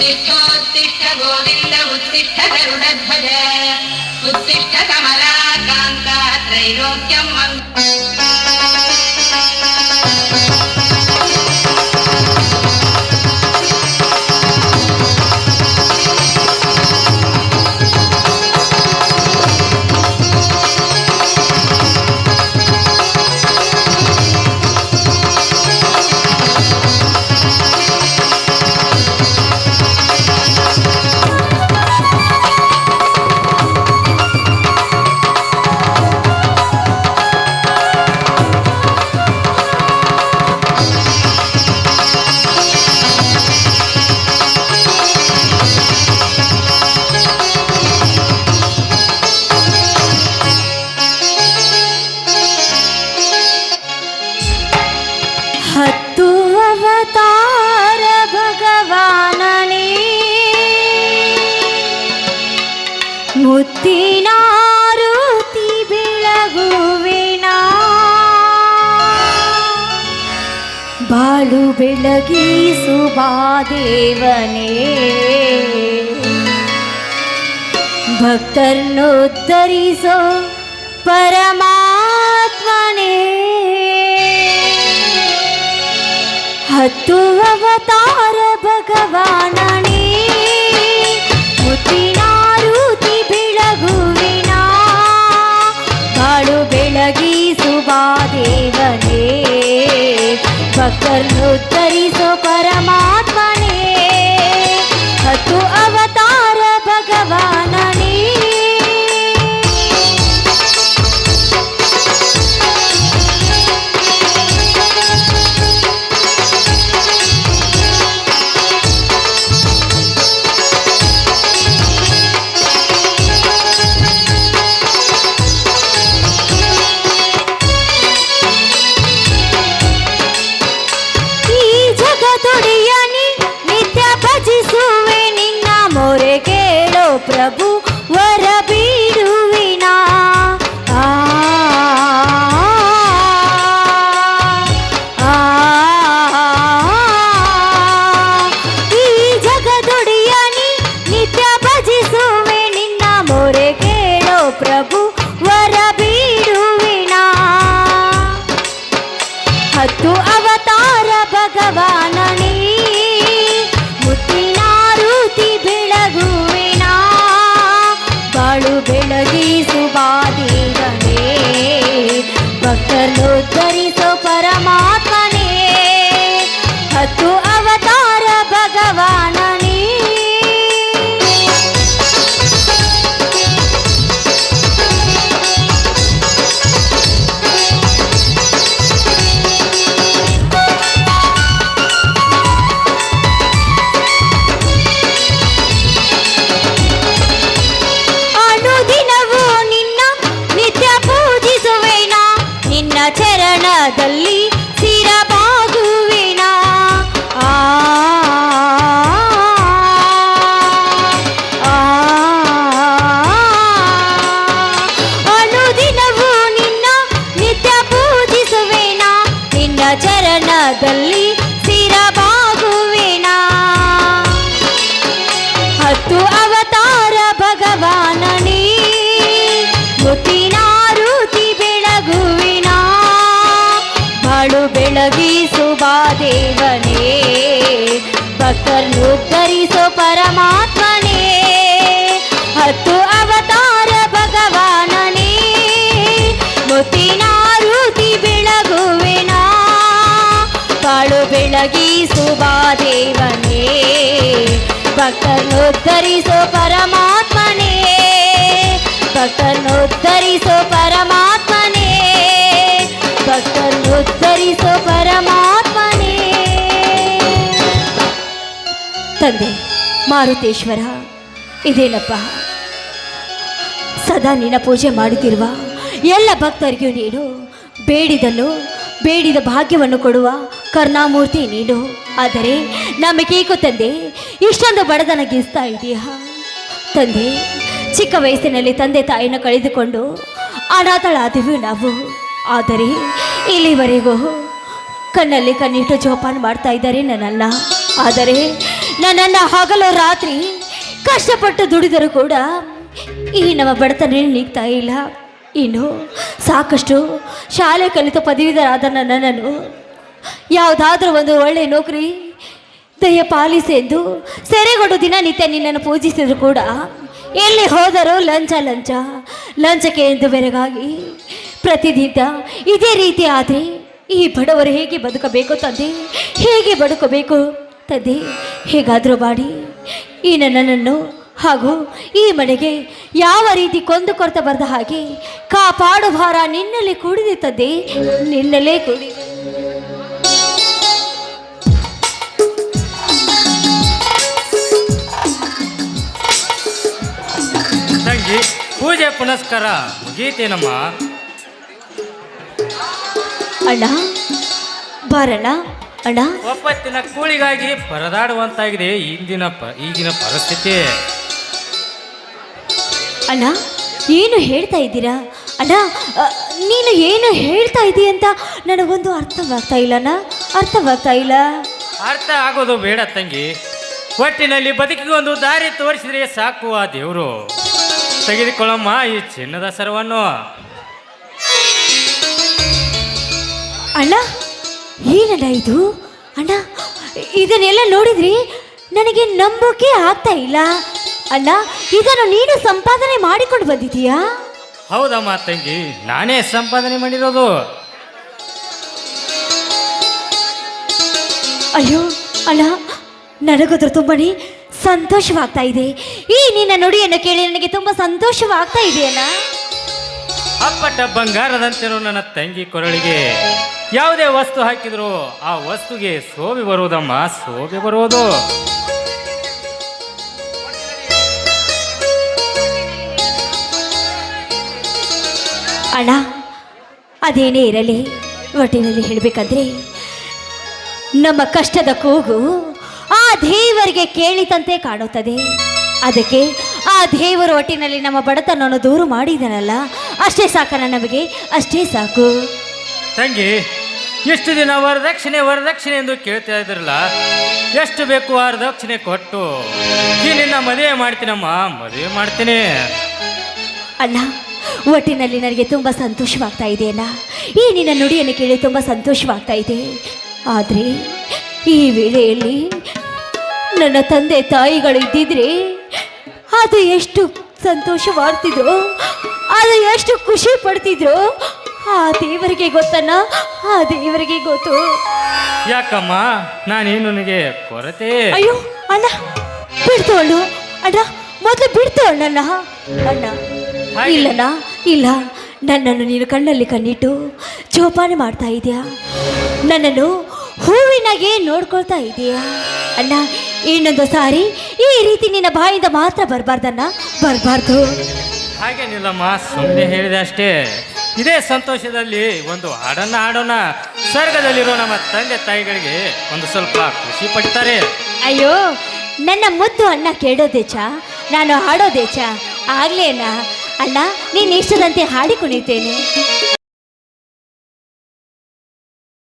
ఉత్తిష్టోత్తిష్ట గోవింద ఉత్తిష్ట గరుడధ్వజ ఉత్తిష్ట కమలాకాంత త్రైలోక్యం ಮುತ್ತಿನಾರುತಿ ಬೆಳಗುವಿನ ಬಾಳು ಬೆಳಗಿಸುವ ದೇವನೇ ಭಕ್ತರನ್ನು ಉದ್ಧರಿಸೋ ಪರಮಾತ್ಮನೇ. ಹತ್ತು ಅವತಾರ ಭಗವಾನನೇ ದೇವನೇ ಭಕ್ತರನ್ನು ಉದ್ಧರಿಸೋ ಬಾಳು ಬೆಳಗಿಸುವ ದೇವನೇ ಭಕ್ತರನ್ನು ಉದ್ಧರಿಸೋ ಪರಮಾತ್ಮನೇ ಹತ್ತು ಅವತಾರ ಭಗವಾನನೇ ಮುತ್ತಿನಾರುತಿ ಬೆಳಗುವಿನ ಬಾಳು ಬೆಳಗಿಸುವ ದೇವನೇ ಭಕ್ತರನ್ನು ಉದ್ಧರಿಸೋ ಪರಮಾತ್ಮನೇ ಭಕ್ತರನ್ನು ಉದ್ಧರಿಸೋ ಪರಮಾತ್ಮನೇ ತಂದೆ ಮಾರುತೇಶ್ವರ, ಇದೇನಪ್ಪ? ಸದಾ ನಿನ್ನ ಪೂಜೆ ಮಾಡುತ್ತಿರುವ ಎಲ್ಲ ಭಕ್ತರಿಗೂ ನೀನು ಬೇಡಿದನು ಬೇಡಿದ ಭಾಗ್ಯವನ್ನು ಕೊಡುವ ಕರ್ಣಾಮೂರ್ತಿ ನೀನು ಆದರೆ ನಮಗೇಕೋ ತಂದೆ, ಇಷ್ಟೊಂದು ಬಡತನ ಗೀಸ್ತಾ ಇದೆಯಾ? ತಂದೆ, ಚಿಕ್ಕ ವಯಸ್ಸಿನಲ್ಲಿ ತಂದೆ ತಾಯಿನ ಕಳೆದುಕೊಂಡು ಅನಾಥಳಾದೆವು ನಾವು. ಆದರೆ ಇಲ್ಲಿವರೆಗೂ ಕಣ್ಣಲ್ಲಿ ಕಣ್ಣಿಟ್ಟು ಜೋಪಾನ ಮಾಡ್ತಾ ಇದ್ದಾರೆ ನನ್ನಲ್ಲ ಆದರೆ ನನ್ನನ್ನು ಹಗಲು ರಾತ್ರಿ ಕಷ್ಟಪಟ್ಟು ದುಡಿದರೂ ಕೂಡ ಈ ನಮ್ಮ ಬಡತನ ನೀಗ್ತಾ ಇಲ್ಲ. ಇನ್ನು ಸಾಕಷ್ಟು ಶಾಲೆ ಕಲಿತ ಪದವೀಧರಾದ ನನ್ನನ್ನು ಯಾವುದಾದ್ರೂ ಒಂದು ಒಳ್ಳೆಯ ನೌಕರಿ ದಯ ಪಾಲಿಸಿ ಎಂದು ಸೆರೆಗೊಡು ದಿನನಿತ್ಯ ನಿನ್ನನ್ನು ಪೂಜಿಸಿದ್ರು ಕೂಡ ಎಲ್ಲಿ ಹೋದರೂ ಲಂಚ ಲಂಚ, ಲಂಚಕ್ಕೆ ಎಂದು ಬೆರಗಾಗಿ ಪ್ರತಿದಿನ ಇದೇ ರೀತಿ ಆದರೆ ಈ ಬಡವರು ಹೇಗೆ ಬದುಕಬೇಕು ತಂದೆ? ಹೇಗೆ ಬದುಕಬೇಕು ತಂದೆ? ಹೇಗಾದರೂ ಮಾಡಿ ಈ ನನ್ನನ್ನು ಹಾಗೂ ಈ ಮನೆಗೆ ಯಾವ ರೀತಿ ಕೊಂದು ಕೊರತೆ ಬರದ ಹಾಗೆ ಕಾಪಾಡು ಭಾರ ನಿನ್ನಲ್ಲೇ ಕೂಡಿದೆ ತಂದೆ ನಿನ್ನಲ್ಲೇ ಕುಡಿ ತಂಗಿ ಪೂಜೆ ಪುನಸ್ಕಾರ ಮುಗೀತೇನಮ್ಮ? ಅಣ್ಣ ಬಾರಣ್ಣ. ಅಣ್ಣ ಒಪ್ಪತ್ತಿನ ಕೂಳಿಗಾಗಿ ಪರದಾಡುವಂತಾಗಿದೆ ಇಂದಿನ ಪ ಈಗಿನ ಪರಿಸ್ಥಿತಿ. ಅಣ್ಣ ಏನು ಹೇಳ್ತಾ ಇದ್ದೀರಾ? ಅಣ್ಣ ಅ, ನೀನು ಏನು ಹೇಳ್ತಾ ಇದ್ದೀಯ ಅಂತ ನನಗೊಂದು ಅರ್ಥವಾಗ್ತಾ ಇಲ್ಲಣ್ಣ ಅರ್ಥವಾಗ್ತಾ ಇಲ್ಲ. ಅರ್ಥ ಆಗೋದು ಬೇಡ ತಂಗಿ. ಒಟ್ಟಿನಲ್ಲಿ ಬದುಕಿಗೆ ಒಂದು ದಾರಿ ತೋರಿಸಿದ್ರೆ ಸಾಕು ಆ ದೇವರು. ತೆಗೆದುಕೊಳ್ಳಮ್ಮ ಈ ಚಿನ್ನದ ಸರವನ್ನು. ಅಣ್ಣ ಏನಣ್ಣ ಇದು? ಅಣ್ಣ ಇದನ್ನೆಲ್ಲ ನೋಡಿದ್ರಿ? ನನಗೆ ನಂಬೋಕೆ ಆಗ್ತಾ ಇಲ್ಲ. ಅಣ್ಣ ಇದನ್ನು ನೀನು ಸಂಪಾದನೆ ಮಾಡಿಕೊಂಡು ಬಂದಿದೀಯಾ ಹೌದಮ್ಮ ತಂಗಿ ನಾನೇ ಸಂಪಾದನೆ ಮಾಡಿರೋದು. ಅಯ್ಯೋ ಅಣ್ಣ ನನಗದ್ರ ತುಂಬನೇ ಸಂತೋಷವಾಗ್ತಾ ಇದೆ. ಈ ನಿನ್ನ ನುಡಿಯನ್ನು ಕೇಳಿ ನನಗೆ ತುಂಬಾ ಸಂತೋಷವಾಗ್ತಾ ಇದೆಯಲ್ಲ ಅಪ್ಪಟ ಬಂಗಾರದಂತಿರೋ ನನ್ನ ತಂಗಿ ಕೊರಳಿಗೆ. ಯಾವುದೇ ವಸ್ತು ಹಾಕಿದ್ರು ಆ ವಸ್ತುಗೆ ಸೋಬೆ ಬರುವುದಮ್ಮ ಸೋಬೆ ಬರುವುದು. ಅಣ್ಣ ಅದೇನೇ ಇರಲಿ ಒಟ್ಟಿನಲ್ಲಿ ಹೇಳಬೇಕಂದ್ರೆ ನಮ್ಮ ಕಷ್ಟದ ಕೂಗು ಆ ದೇವರಿಗೆ ಕೇಳಿತಂತೆ ಕಾಣುತ್ತದೆ. ಅದಕ್ಕೆ ಆ ದೇವರು ಒಟ್ಟಿನಲ್ಲಿ ನಮ್ಮ ಬಡತನವನ್ನು ದೂರು ಮಾಡಿದನಲ್ಲ ಅಷ್ಟೇ ಸಾಕಣ್ಣ ನಮಗೆ ಅಷ್ಟೇ ಸಾಕು. ತಂಗಿ ಎಷ್ಟು ದಿನ ವರದಕ್ಷಿಣೆ ವರದಕ್ಷಿಣೆ ಎಂದು ಕೇಳ್ತಾ ಇದ್ರಲ್ಲ, ಎಷ್ಟು ಬೇಕು ವರದಕ್ಷಿಣೆ ಕೊಟ್ಟು, ಈ ನಿನ್ನ ಮದುವೆ ಮಾಡ್ತೀನಮ್ಮ ಮದುವೆ ಮಾಡ್ತೀನಿ. ಅಣ್ಣ ಒಟ್ಟಿನಲ್ಲಿ ನನಗೆ ತುಂಬ ಸಂತೋಷವಾಗ್ತಾ ಇದೆ ಅಲ್ಲ ಈ ನಿನ್ನ ನುಡಿಯನ್ನು ಕೇಳಿ ತುಂಬ ಸಂತೋಷವಾಗ್ತಾ ಇದೆ. ಆದರೆ, ಈ ವೇಳೆಯಲ್ಲಿ ನನ್ನ ತಂದೆ, ತಾಯಿಗಳು ಇದ್ದಿದ್ರೆ ಅದು ಎಷ್ಟು ಸಂತೋಷವಾಗ್ತಿದ್ರು, ಅದು ಎಷ್ಟು ಖುಷಿ ಪಡ್ತಿದ್ರು ಆ ದೇವರಿಗೆ ಗೊತ್ತಣ್ಣ ಆ ದೇವರಿಗೆ ಗೊತ್ತು. ಯಾಕಮ್ಮ? ನಾನೇನು ನನಗೆ ಕೊರತೆ? ಅಯ್ಯೋ ಅಣ್ಣ ಬಿಡ್ತು ಅಣ್ಣು. ಅಣ್ಣ ಮೊದಲು ಬಿಡ್ತು ಅಣ್ಣನ. ಅಣ್ಣ ಹಾಗೆ. ಇಲ್ಲಣ್ಣ ಇಲ್ಲ. ನನ್ನನ್ನು ನೀನು ಕಣ್ಣಲ್ಲಿ ಕಣ್ಣಿಟ್ಟು ಜೋಪಾನ ಮಾಡ್ತಾ ಇದೆಯಾ. ನನ್ನನ್ನು ಹೂವಿನಾಗೆ ನೋಡ್ಕೊಳ್ತಾ ಇದೆಯಾ. ಅಣ್ಣ ಇನ್ನೊಂದು ಸಾರಿ ಈ ರೀತಿ ನಿನ್ನ ಬಾಯಿಂದ ಮಾತ್ರ ಬರಬಾರ್ದನ್ನ ಬರಬಾರ್ದು. ಹಾಗೇನಿಲ್ಲಮ್ಮ ಸುಮ್ಮನೆ ಹೇಳಿದೆ ಅಷ್ಟೇ. ಇದೇ ಸಂತೋಷದಲ್ಲಿ ಒಂದು ಹಾಡನ್ನ ಹಾಡೋಣ. ಸ್ವರ್ಗದಲ್ಲಿರೋ ನಮ್ಮ ತಂದೆ ತಾಯಿಗಳಿಗೆ ಒಂದು ಸ್ವಲ್ಪ ಖುಷಿ ಪಡ್ತಾರೆ. ಅಯ್ಯೋ, ನನ್ನ ಮುದ್ದು ಅಣ್ಣ ಕೇಳೋದೇಚ ನಾನು ಹಾಡೋದೇಚ ಅಣ್ಣ ಅಣ್ಣ, ನೀನು ಇಷ್ಟದಂತೆ ಹಾಡಿ ಕುಣಿತೇನೆ.